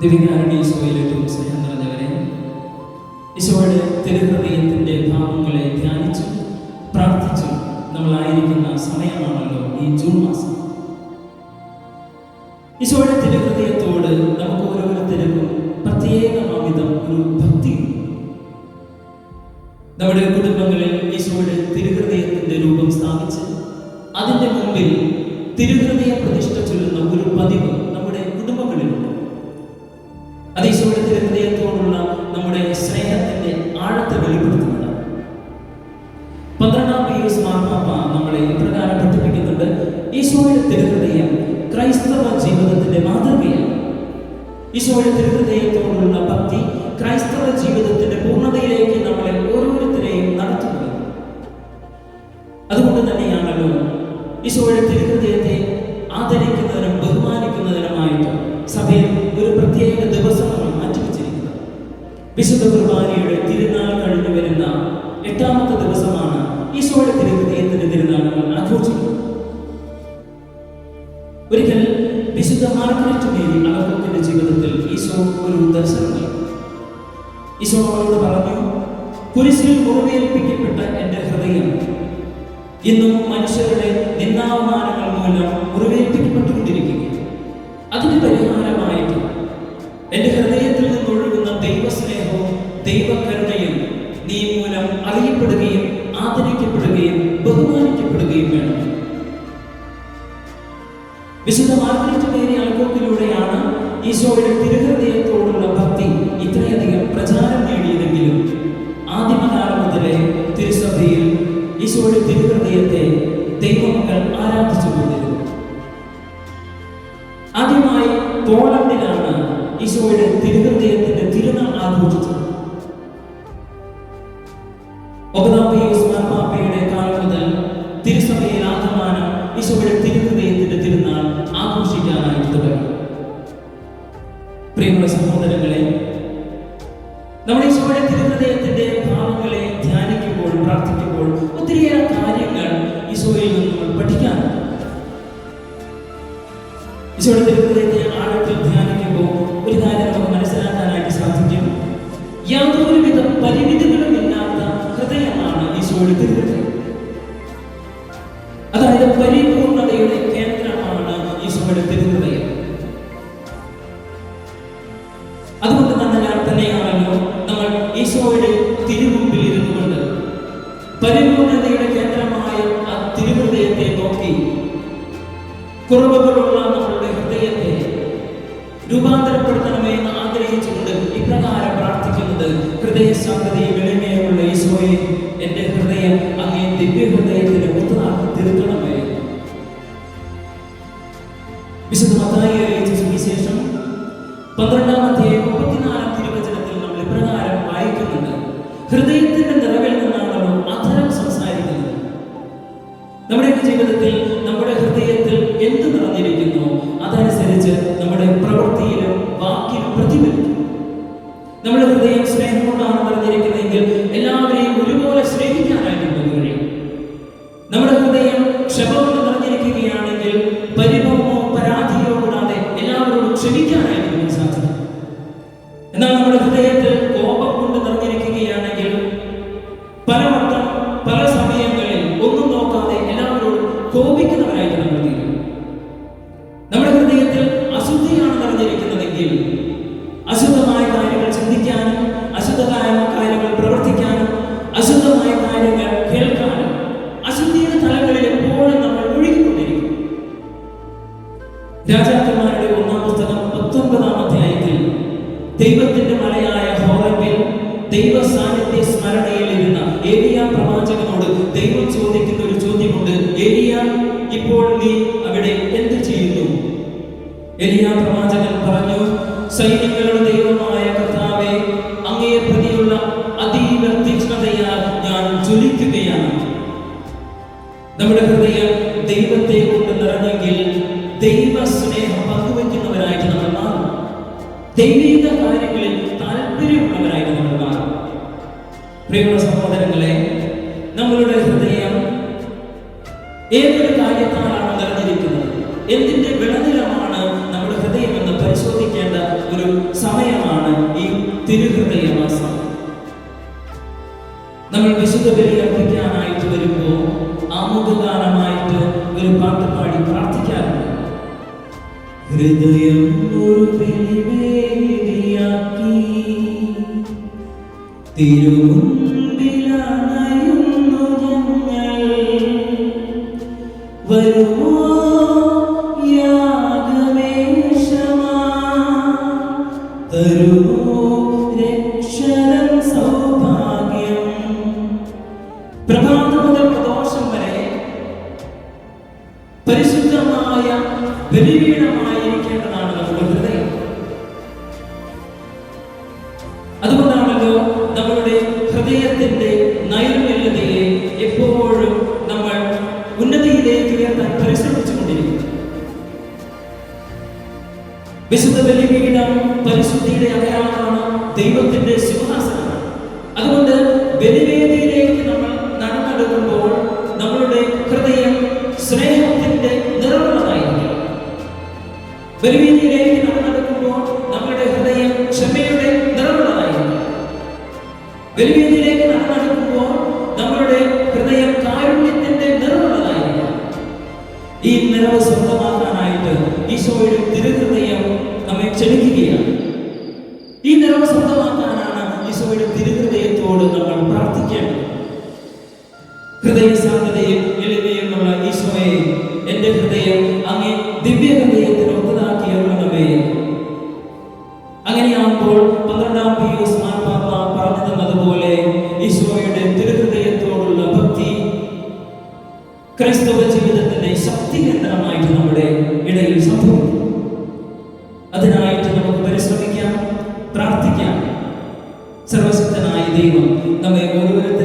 ദിവികാരുടെ ഈശോയിലേറ്റവും സ്നേഹം നിറഞ്ഞവരെ ഈശോയുടെ തിരുഹൃദയത്തിന്റെ ഭാവങ്ങളെ ധ്യാനിച്ചും പ്രാർത്ഥിച്ചും നമ്മളായിരിക്കുന്ന സമയമാണല്ലോ ഈ ജൂൺ മാസം. ഈശോയുടെ തിരുഹൃദയത്തോട് നമുക്ക് ഓരോരുത്തർക്കും പ്രത്യേകമാവിധം ഒരു ഭക്തിയുണ്ട്. നമ്മുടെ കുടുംബങ്ങളിൽ ഈശോയുടെ തിരുഹൃദയത്തിന്റെ രൂപം സ്ഥാപിച്ച് അതിന്റെ മുമ്പിൽ തിരുഹൃദയ പ്രതിഷ്ഠ ചൊല്ലുന്ന ഒരു പതിവ് പീയൂസ് മാർപ്പാപ്പ നമ്മളെ ഇപ്രകാരം പഠിപ്പിക്കുന്നുണ്ട് ഈശോയുടെ തിരുഹൃദയം ക്രൈസ്തവ ജീവിതത്തിന്റെ മാതൃകയാണ്. ഈശോയുടെ തിരുഹൃദയത്തോടുള്ള ഭക്തി ക്രൈസ്തവ ജീവിതത്തിന്റെ പൂർണതയിലേക്ക് നമ്മളെ ഓരോരുത്തരെയും നടത്തുന്നത്. അതുകൊണ്ട് തന്നെയാണല്ലോ ഈശോയുടെ തിരുഹൃദയത്തെ ഈശോ പറഞ്ഞു കുരിശിൽ മുറിവേൽപ്പിക്കപ്പെട്ട എന്റെ ഹൃദയം ഇന്നും മനുഷ്യരുടെ നിന്നാവമാനങ്ങൾ മൂലം മുറിവേൽപ്പിക്കപ്പെട്ടുകൊണ്ടിരിക്കുകയാണ് അതിന് പരിഹാരമായിട്ട് എന്റെ ഹൃദയത്തിൽ നിന്നൊഴുകുന്ന ദൈവസ്നേഹവും ദൈവകരുണയും നീ മൂലം അറിയപ്പെടുകയും ആദരിക്കപ്പെടുകയും ബഹുമാനിക്കപ്പെടുകയും വേണം. വിശുദ്ധ മാർഗരറ്റ് മേരി ഈശോയുടെ തിരുഹൃദയത്തോടുള്ള ഭക്തി ഇത്രയധികം പ്രചാരം ഈശോയുടെ തിരുഹൃദയത്തെ ദൈവമക്കൾ ആരാധിച്ചുകൊണ്ടിരുന്നു. ആദ്യമായി പോളണ്ടിലാണ് ഈശോയുടെ തിരുഹൃദയത്തിന്റെ തിരുനാൾ ആഘോഷിച്ചത്. ഒമ്പതാം മുതൽ ഈശോയുടെ ആഘോഷിക്കാനായിട്ട് തുടങ്ങി. പ്രിയമുള്ള സഹോദരങ്ങളെ ഈശോയുടെ ആഴത്തിൽ ധ്യാനിക്കുമ്പോൾ ഒരു കാര്യം നമുക്ക് മനസ്സിലാക്കാനായിട്ട് സാധിക്കും. യാതൊരുവിധ പരിമിതികളും ഇല്ലാത്ത ഹൃദയമാണ് ഈശോയുടെ തിരുഹൃദയം അതായത് പരിപൂർണതയുടെ കേന്ദ്രമാണ് ഈശോയുടെ തിരുഹൃദയം അതുകൊണ്ട് തന്നെ തന്നെയാണല്ലോ നമ്മൾ ഈശോയുടെ തിരുമുമ്പിൽ ഇരുന്നുകൊണ്ട് പരിപൂർണതയുടെ കേന്ദ്രമായ ആ തിരുഹൃദയത്തെ നോക്കി കുറവുകളുള്ള രൂപാന്തരപ്പെടുത്തണമേ എന്ന് ആഗ്രഹിച്ചുകൊണ്ട് ഇപ്രകാരം പ്രാർത്ഥിക്കുന്നത് ഹൃദയ ഹൃദയശാന്തതയും എളിമയുമുള്ള ഈശോയെ എന്റെ ഹൃദയം അങ്ങേ ദിവ്യ പ്രവൃത്തിയിലും വാക്കിലും പ്രതിഫലിക്കും. നമ്മുടെ ഹൃദയം സ്നേഹം ദൈവത്തിന്റെ മലയായ ഹോറബിൽ ദൈവ സാന്നിധ്യ സ്മരണയിൽ ഇരുന്ന ഏലിയ പ്രവാചകനോട് ദൈവം ചോദിക്കുന്ന ഒരു ചോദ്യമുണ്ട്. ഏലിയ ഇപ്പോൾ നീ അവിടെ എന്ത് ചെയ്യുന്നു? എലിയ പ്രവാചകൻ പറഞ്ഞു സൈന്യങ്ങളുടെ ദൈവമായ കർത്താവെ അങ്ങയെ പ്രതിയുള്ള അതീവ തീക്ഷ്ണതയാൽ ഞാൻ ജ്വലിക്കുകയാണ്. നമ്മുടെ ഹൃദയം ദൈവത്തെ കൊണ്ട് നിറഞ്ഞെങ്കിൽ ദൈവ സ്നേഹം കാര്യങ്ങളിൽ താല്പര്യമുള്ളവരായിട്ട് നമ്മൾ മാറും പ്രിയമുള്ള സഹോദരങ്ങളെ നമ്മളുടെ ഹൃദയം ഏതൊരു കാര്യത്താലാണ് നിറഞ്ഞിരിക്കുന്നത്? എന്തിന്റെ വിളനിലമാണ് നമ്മുടെ ഹൃദയം എന്ന് പരിശോധിക്കേണ്ട ഒരു സമയമാണ് ഈ തിരുഹൃദയ മാസം നമ്മൾ വിശുദ്ധ ബലി അർപ്പിക്കാനായിട്ട് വരുമ്പോൾ ആമുഖഗാനമായിട്ട് ഒരു പാട്ട് പാടി പ്രാർത്ഥിക്കാറുണ്ട്. ഹൃദയം ഒരു തിരുമുൻപിലണയുന്നു ഞങ്ങൾ. വരുമോ ഹൃദയത്തിന്റെ നൈർമല്യതയെ എപ്പോഴും നമ്മൾ ഉന്നതിയിലേക്ക് ഉയർത്താൻ പരിശ്രമിച്ചുകൊണ്ടിരിക്കുന്നത് വിശുദ്ധ ബലിപീഠം പരിശുദ്ധിയുടെ അടയാളമാണ് ദൈവത്തിന്റെ ബലിവേദിയിലേക്ക് നടന്നെടുക്കുമ്പോൾ നമ്മളുടെ ഹൃദയം കാരുണ്യത്തിന്റെ നിറവുള്ളതായിരിക്കണം ഈ നിറവ് സ്വന്തമാക്കാനായിട്ട് ഈശോയുടെ തിരുഹൃദയം നമ്മെ ക്ഷണിക്കുകയാണ്. ഈ നിറവ് സ്വന്തമാക്കാനാണ് ക്രൈസ്തവ ജീവിതത്തിന്റെ ശക്തി കേന്ദ്രമായിട്ട് നമ്മുടെ ഇടയിൽ സംഭവിക്കും. അതിനായിട്ട് നമുക്ക് പരിശ്രമിക്കാം പ്രാർത്ഥിക്കാം. സർവശക്തനായ ദൈവം നമ്മെ സമൃദ്ധമായ